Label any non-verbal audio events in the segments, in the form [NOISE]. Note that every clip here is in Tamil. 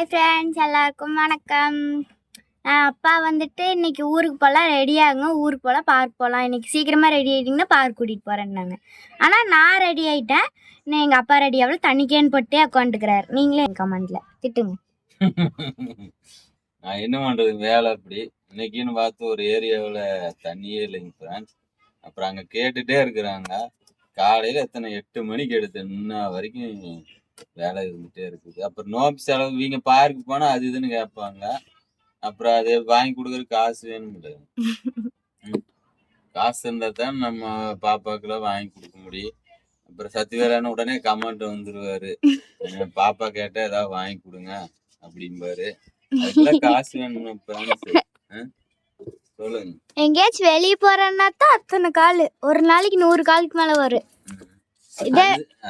ஹாய் ஃப்ரெண்ட்ஸ் எல்லாருக்கும் வணக்கம். நான் அப்பா வந்துட்டு இன்னைக்கு ஊருக்கு போகலாம் ரெடி ஆகுங்க ஊருக்கு போகலாம் பார்க் போகலாம் இன்னைக்கு சீக்கிரமாக ரெடி ஆகிட்டிங்கன்னா பார்க் கூட்டிகிட்டு போகிறேன்னாங்க ஆனால் நான் ரெடி ஆகிட்டேன் இன்னும் எங்கள் அப்பா ரெடி ஆகல. தண்ணிக்கேன்னு போட்டே உட்காந்துக்கிறாரு நீங்களே என் கமெண்டில் திட்டுங்க. நான் என்ன பண்ணுறது வேலை அப்படி. இன்னைக்குன்னு பார்த்து ஒரு ஏரியாவில் தண்ணியே இல்லைங்க ஃப்ரெண்ட்ஸ் அப்புறம் அங்கே கேட்டுகிட்டே இருக்கிறாங்க. காலையில் எத்தனை? எட்டு மணிக்கு எடுத்து இன்ன வரைக்கும் வேலை இருந்துகிட்டே இருக்குது. அப்புறம் நோம்பு செலவு இவங்க பார்க்கு போனா அது இதுன்னு கேட்பாங்க. அப்புறம் அதை வாங்கி கொடுக்குற காசு வேணும் காசு இருந்தா தான் நம்ம பாப்பாக்கெல்லாம் வாங்கி கொடுக்க முடியும். அப்புறம் சத்திவேலான்னு உடனே கமெண்ட் வந்துருவாரு. பாப்பா கேட்டா ஏதாவது வாங்கி கொடுங்க அப்படிம்பாரு. அதுக்கெல்லாம் காசு வேணும் சொல்லுங்க. எங்கேயாச்சும் வெளியே போறேன்னா தான் அத்தனை கால். ஒரு நாளைக்கு நூறு காலுக்கு மேல வரும்.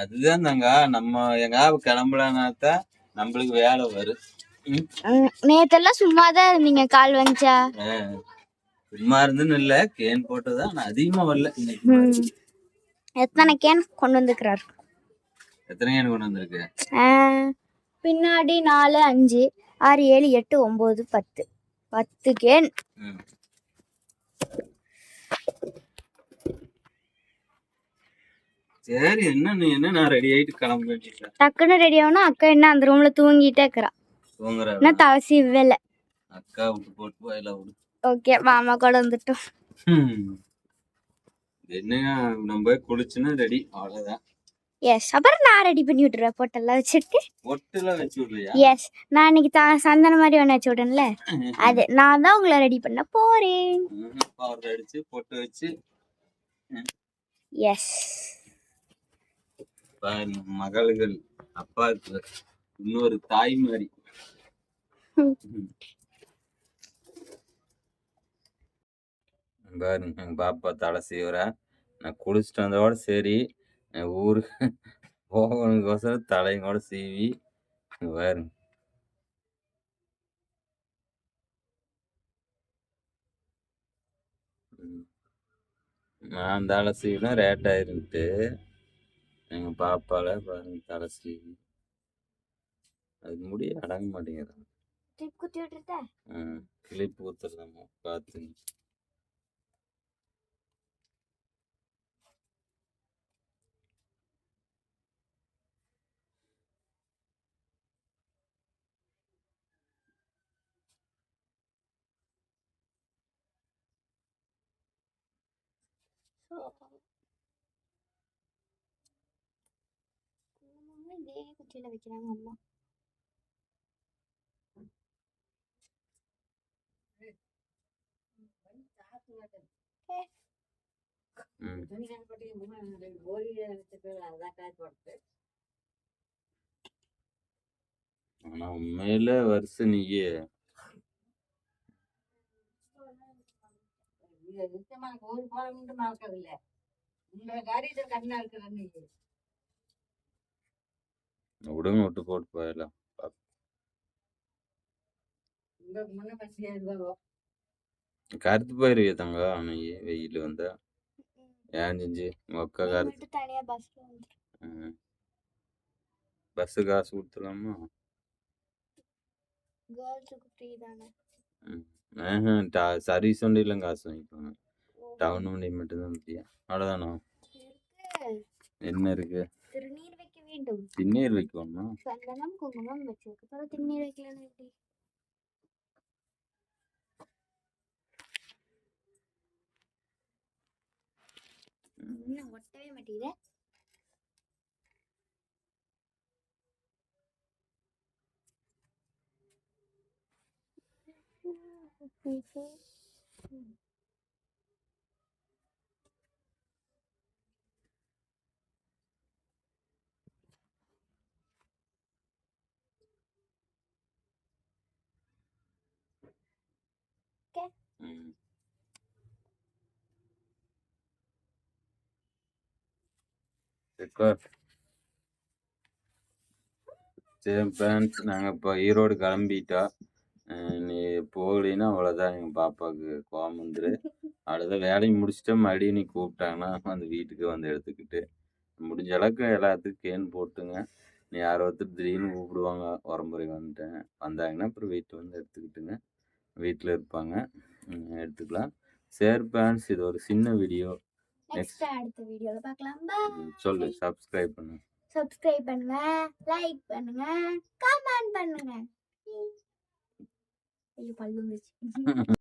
அதுதான் தாங்க நம்ம எங்க கிளம்பலனா தான் நம்மளுக்கு வேலை வரும். நேத்தெல்லாம் சும்மா தான் இருந்தீங்க கால் வந்துச்சா சும்மா இருந்துன்னு இல்ல கேன் போட்டதான் அதிகமா வரல. எத்தனை கேன் கொண்டு வந்துக்கிறார் எத்தனை கேன் கொண்டு வந்திருக்கு? பின்னாடி நாலு அஞ்சு ஆறு ஏழு எட்டு ஒம்பது பத்து. பத்து கேன். சரி என்ன நீ என்ன நான் ரெடி ஆயிட்டு கிளம்ப வேண்டியது டக்குன்னு ரெடி ஆகணும் அக்கா என்ன அந்த ரூம்ல தூங்கிட்டே இருக்கிறா. தூங்குற என்ன தலை சீவல அக்கா விட்டு போட்டு போயில விடு. ஓகே மாமா கூட வந்துட்டோம். என்னங்க நம்ம போய் குளிச்சுன்னா ரெடி அவ்வளவுதான். எஸ் அப்புறம் நான் ரெடி பண்ணி விட்டுருவேன் பொட்டெல்லாம் வச்சுட்டு. ஒட்டுலாம் வச்சு விடலையா எஸ் நான் இன்னைக்கு த சந்தன மாதிரி ஒன்று வச்சு விட்டேன்ல அது நான் தான் உங்களை ரெடி பண்ண போறேன். பவுடர் அடிச்சு பொட்டு வச்சு. எஸ் பாருங்க, மகள்கள் அப்பாவுக்கு இன்னொரு தாய் மாதிரி பாருங்க பாப்பா தலை செய்வரா நான் குளிச்சுட்டு வந்தோட சரி நான் ஊருக்கு போகணுக்கோசரம் தலையும் கூட சீவி பாருங்க நான் தலை சீவினா ரேட் ஆயிருந்துட்டு எங்க பாப்பால பாருங்க தலை சீவி அது முடிய அடங்க மாட்டேங்குது டிப் குத்தி விட்டுட்டேன் ம் கிளிப் ஊத்துறதாம்மா பார்த்து இதே குச்சியில வைக்கிறாங்க அம்மா ஆனா உண்மையில வருஷம் நீயே விடுங்க விட்டு போட்டு போயிடலாம். கருத்து போயிருவிய தங்க நீ வெயில் வந்தா. ஏன் செஞ்சு? மொக்க கருத்து. பஸ்ஸு காசு கொடுத்துலாமா சர்வீஸ் வண்டியிலும் காசு வாங்கிப்பாங்க. டவுன் வண்டி மட்டும்தான் முடியும் அவ்வளோதானா என்ன இருக்கு? வேண்டும் திண்ணீர் வைக்கணுமா சந்தனம் குங்குமம் வச்சிருக்கு அப்புறம் திருநீர் வைக்கலன்னு எப்படி இன்னும் ஒட்டவே மாட்டேங்குது ம் ரெக்கார்ட் சரி ஃப்ரெண்ட்ஸ் நாங்கள் இப்போ ஈரோடு கிளம்பிட்டோம். நீ போகலின்னா அவ்வளோதான் எங்கள் பாப்பாவுக்கு கோவம் வந்துரு. அவ்வளோதான் வேலையை முடிச்சுட்டு மறுபடியும் நீ கூப்பிட்டாங்கன்னா அந்த வீட்டுக்கு வந்து எடுத்துக்கிட்டு. முடிஞ்ச அளவுக்கு எல்லாத்துக்கும் கேன் போட்டுங்க. நீ யாரோ ஒருத்தர் திடீர்னு கூப்பிடுவாங்க உரம்புரை வந்துட்டேன். வந்தாங்கன்னா அப்புறம் வீட்டு வந்து எடுத்துக்கிட்டுங்க. வீட்டில் இருப்பாங்க. எடுத்துக்கலாம். சேர் பேன்ஸ் இது ஒரு சின்ன வீடியோ நெக்ஸ்ட் அடுத்த வீடியோல பார்க்கலாம் பாய் சொல்லு சப்ஸ்கிரைப் பண்ணு. சப்ஸ்கிரைப் பண்ணுங்க லைக் பண்ணுங்க கமெண்ட் பண்ணுங்க. ஐயோ பல்லு [LAUGHS]